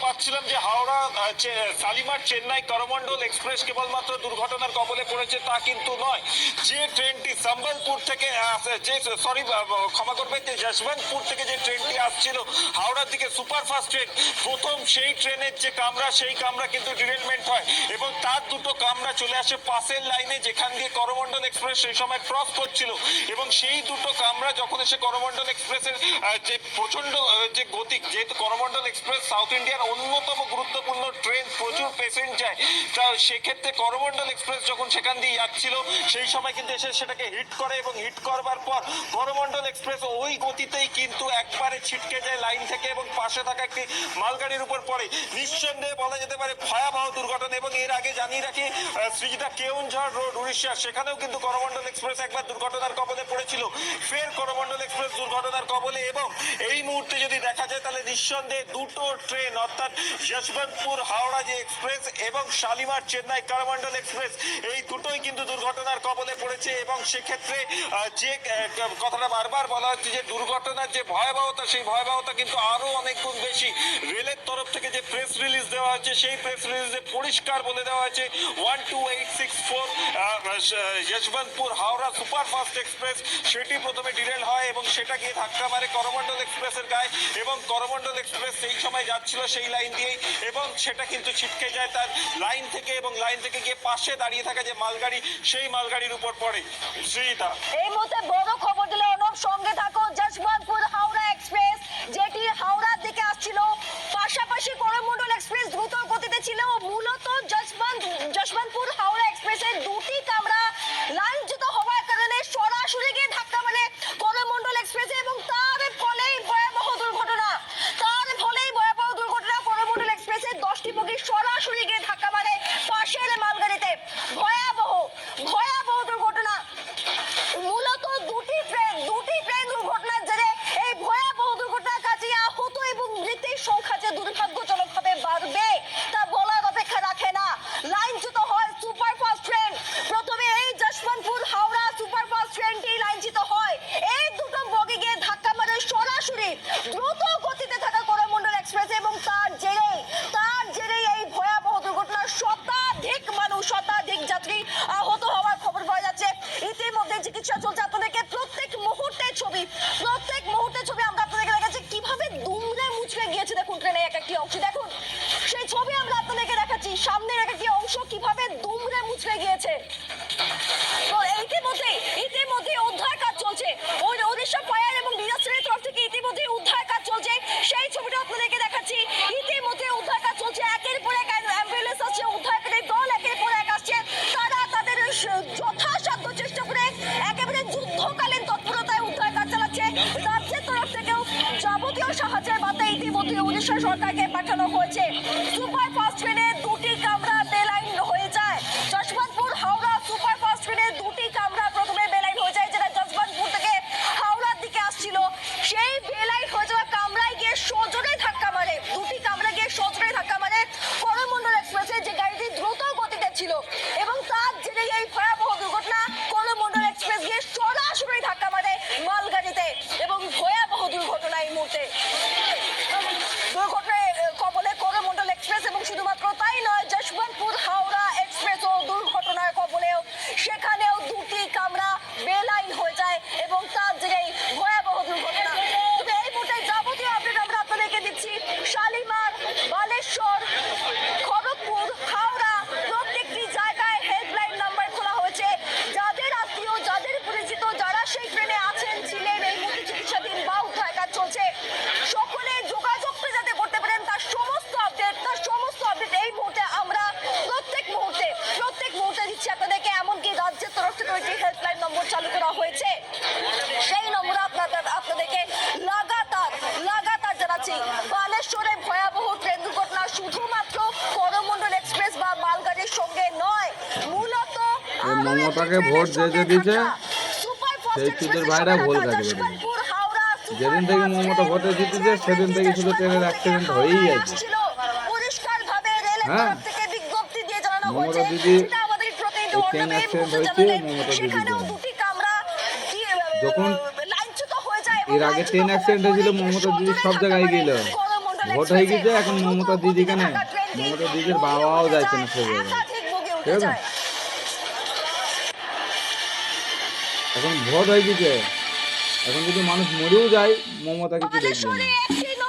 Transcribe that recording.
পাচ্ছিলাম যে হাওড়া আহ, চে- শালিমার চেন্নাই করমন্ডল এক্সপ্রেস কেবলমাত্র দুর্ঘটনার কবলে পড়েছে তা কিন্তু নয়। যে ট্রেনটি সম্বলপুর থেকে যে সরি ক্ষমা করবেন যে যশবন্তপুর থেকে যে ট্রেনটি আসছিল হাওড়ার দিকে সুপারফাস্ট ট্রেন প্রথম সেই ট্রেনের যে কামরা সেই কামরা কিন্তু ডিরেলমেন্ট হয় এবং তার দুটো কামরা চলে আসে পাশের লাইনে যেখান দিয়ে করমন্ডল এক্সপ্রেস সেই সময় ক্রস করছিল এবং সেই দুটো কামরা যখন এসে করমন্ডল এক্সপ্রেসের যে প্রচণ্ড যে গতি, যেহেতু করমন্ডল এক্সপ্রেস সাউথ ইন্ডিয়ার অন্যতম গুরুত্বপূর্ণ ট্রেন প্রচুর পেশেন্ট যায় তা সেক্ষেত্রে করমন্ডল এক্সপ্রেস যখন সেখান দিয়ে যাচ্ছিল, সেই সময় কিন্তু এসে সেটাকে হিট করে এবং হিট করবার পর করমন্ডল এক্সপ্রেস ওই গতিতেই কিন্তু একবারে ছিটকে যায় লাইন থেকে এবং পাশে থাকা একটি মালগাড়ির উপর পড়ে। নিঃসন্দেহে বলা যেতে পারে ভয়াবহ দুর্ঘটনা এবং এর আগে জানিয়ে রাখি শ্রীজিতা কেউনঝড় রোড, উড়িষ্যা, সেখানেও কিন্তু করমন্ডল এক্সপ্রেস একবার দুর্ঘটনার কবলে পড়েছিল। ফের করমন্ডল এক্সপ্রেস দুর্ঘটনার কবলে এবং এই মুহূর্তে যদি দেখা যায়, তাহলে নিঃসন্দেহে দুটো ট্রেন, অর্থাৎ যশবন্তপুর হাওড়া যে এক্সপ্রেস এবং শালিমার চেন্নাই করমন্ডল এক্সপ্রেস, এই দুটোই কিন্তু দুর্ঘটনার কবলে পড়েছে এবং সেক্ষেত্রে যে কথাটা বারবার বলা হচ্ছে যে দুর্ঘটনার যে ভয়াবহতা, সেই ভয়াবহতা কিন্তু আরও অনেক গুণ বেশি। রেলের তরফ থেকে যে প্রেস রিলিজ দেওয়া হচ্ছে সেই প্রেস রিলিজে পরিষ্কার বলে দেওয়া হয়েছে one two eight six four Yesvantpur Howrah superfast express, সেটি প্রথমে ডিরেল হয় এবং সেটা গিয়ে ধাক্কা মারে করমন্ডল এক্সপ্রেসের গায়ে। এবং করমন্ডল এক্সপ্রেস সেই সময় যাচ্ছিল সেই লাইন দিয়েই, এবং সেটা কিন্তু ছিটকে যায় তার লাইন থেকে এবং লাইন থেকে গিয়ে পাশে দাঁড়িয়ে থাকা যে মালগাড়ি, সেই মালগাড়ির উপর পড়ে। শ্রীতা। এই মুহূর্তে বড় খবর দিলে অনব, সঙ্গে থাকো, যশবন্তপুর হাওড়া এক্সপ্রেস যেটি হাওড়ার দিকে আসছিল পাশাপাশি করমন্ডল এক্সপ্রেস দ্রুত গতিতে ছিল মূলত যশবন্ত যশবন্তপুর হাওড়া এক্সপ্রেসের দুটি কামরা লাইনচ্যুত হওয়ার কারণে সরাসরি গিয়ে ধাক্কা মানে করমন্ডল এক্সপ্রেসে এবং তার ফলেই ভয়াবহ দুর্ঘটনা তার ফলেই ভয়াবহ দুর্ঘটনা করমন্ডল এক্সপ্রেসের দশটি বগি সরাসরি গিয়ে ধাক্কা মারে পাশের মালগাড়িতে ভয়াবহ ভয়াবহ দুর্ঘটনা মূলত দুটি ট্রেন দুটি ট্রেন দুর্ঘটনার জেরে এই ভয়াবহ দুর্ঘটনার কাছে আহত এবং মৃতের সংখ্যা যে দুর্ভাগ্যজনকভাবে বাড়বে তা বলার অপেক্ষা রাখে না লাইনচ্যুত হয় সুপারফাস্ট ট্রেন প্রথমে এই যশবন্তপুর হাওড়া সুপারফাস্ট ট্রেনটি লাইনচ্যুত হয় এই দুটো বগি গিয়ে ধাক্কা মারে সরাসরি দ্রুত গতিতে থাকা করমন্ডল এক্সপ্রেস এবং তার জেরে তার জেরে এই ভয়াবহ দুর্ঘটনার শতাধিক মানুষ শতাধিক যাত্রী আহত হওয়ার খবর পাওয়া যাচ্ছে ইতিমধ্যে চিকিৎসা চলছে আপনাদেরকে প্রত্যেক মুহূর্তের ছবি প্রত্যেক মুহূর্তের ছবি আমরা আপনাদেরকে দেখাচ্ছি কীভাবে দুমড়ে মুচড়ে গিয়েছে দেখুন ট্রেনের এক একটি অংশ দেখুন সেই ছবি আমরা সামনের এক একটি অংশ কীভাবে দুমড়ে মুচড়ে গিয়েছে? তো ইতিমধ্যে ইতিমধ্যে উদ্ধার কাজ চলছে। উড়িষ্যা ফায়ার এবং ডিজাস্টারের তরফ থেকে ইতিমধ্যে উদ্ধার কাজ চলছে। সেই ছবিটা আপনাদেরকে দেখাচ্ছি। ইতিমধ্যে উদ্ধার কাজ চলছে। একের পর এক অ্যাম্বুলেন্স আসছে উদ্ধারকারী দল একের পর এক আসছে। তারা তাদের যথাসাধ্য চেষ্টা করে একেবারে যুদ্ধকালীন তৎপরতায় উদ্ধার কাজ চালাচ্ছে। রাজ্যের তরফ থেকেও যাবতীয় সাহায্যের বার্তা ইতিমধ্যে উড়িষ্যা সরকারকে পাঠানো হয়েছে। সুপার ফাস্ট ট্রেনে দুটি কামরা বেলাইন হয়ে যায় যশবন্তপুর হাওড়া সুপার ফাস্ট ট্রেনে দুটি কামরা প্রথমে বেলাইন হয়ে যায় যেটা যশবন্তপুর থেকে হাওড়ার দিকে আসছিল সেই বেলাইন হয়ে যাওয়া কামরায় গিয়ে সজোরে ধাক্কা মারে দুটি কামরা গিয়ে সজোরে ধাক্কা মারে করমন্ডল এক্সপ্রেসে যে গাড়িটি দ্রুত গতিতে ছিল এবং তার জেরে এই ভয়াবহ দুর্ঘটনা করমন্ডল এক্সপ্রেস গিয়ে সরাসরি ধাক্কা মারে মালগাড়িতে এবং ভয়াবহ দুর্ঘটনা এই মুহূর্তে দুর্ঘটনায় আহ, কবলে করমন্ডল এক্সপ্রেস এবং শুধুমাত্র তাই নয় যশবন্তপুর হাওড়া এক্সপ্রেসও দুর্ঘটনার কবলেও সেখানেও দুটি কামরা বেলাইন হয়ে যায় এবং তার জেরেই ভয়াবহ দুর্ঘটনা তবে এই মুহূর্তে যাবতীয় আপডেট আমরা আপনাদেরকে দিচ্ছি শালিমার বালেশ্বর খড়গপুর হাওড়া প্রত্যেকটি জায়গায় হেল্পলাইন নাম্বার খোলা হয়েছে যাদের আত্মীয় যাদের পরিচিত যারা সেই ট্রেনে আছেন ছিলেন এই মুহূর্তে চিকিৎসাধীন বা উদ্ধার কাজ চলছে সকলে যোগাযোগটা যাতে করতে পারেন তার সমস্ত আপডেট তার সমস্ত আপডেট এই মুহূর্তে আমরা প্রত্যেক মুহূর্তে প্রত্যেক মুহূর্তে দিচ্ছি আপনাদেরকে এমনকি রাজ্যের তরফ থেকে একটি হেল্পলাইন নম্বর চালু করা হয়েছে সেই নম্বরে আপনাদের আপনাদেরকে লাগাতার লাগাতার জানাচ্ছি বালেশ্বরে ভয়াবহ ট্রেন দুর্ঘটনা শুধুমাত্র করমন্ডল এক্সপ্রেস বা মালগাড়ির সঙ্গে নয় মূলত এই আরও একটি মমতাকে ভোট যে যে দিয়েছে, সেই চুদির ভাইরা ভুল থাকা কাজ করেছে। যশবন্তপুর হাওড়া যেদিন থেকে মমতা ভোটে জিতেছে সেদিন থেকে শুধু ট্রেনের অ্যাক্সিডেন্ট হয়েই আছে হ্যাঁ। মমতা দিদি ট্রেন অ্যাক্সিডেন্ট হয়েছে, মমতা দিদি যখন এর আগে ট্রেন অ্যাক্সিডেন্ট হয়েছিল মমতা দিদি সব জায়গায় গেল ভোট হয়ে গেছে, এখন মমতা দিদি কেন? মমতা দিদির বাবাও যাচ্ছে না সেভাবে। জায়গায় ঠিক আছে? যায় এখন ভোট হয়ে গেছে এখন যদি মানুষ মরেও যায় মমতা কিছু দেখবে? না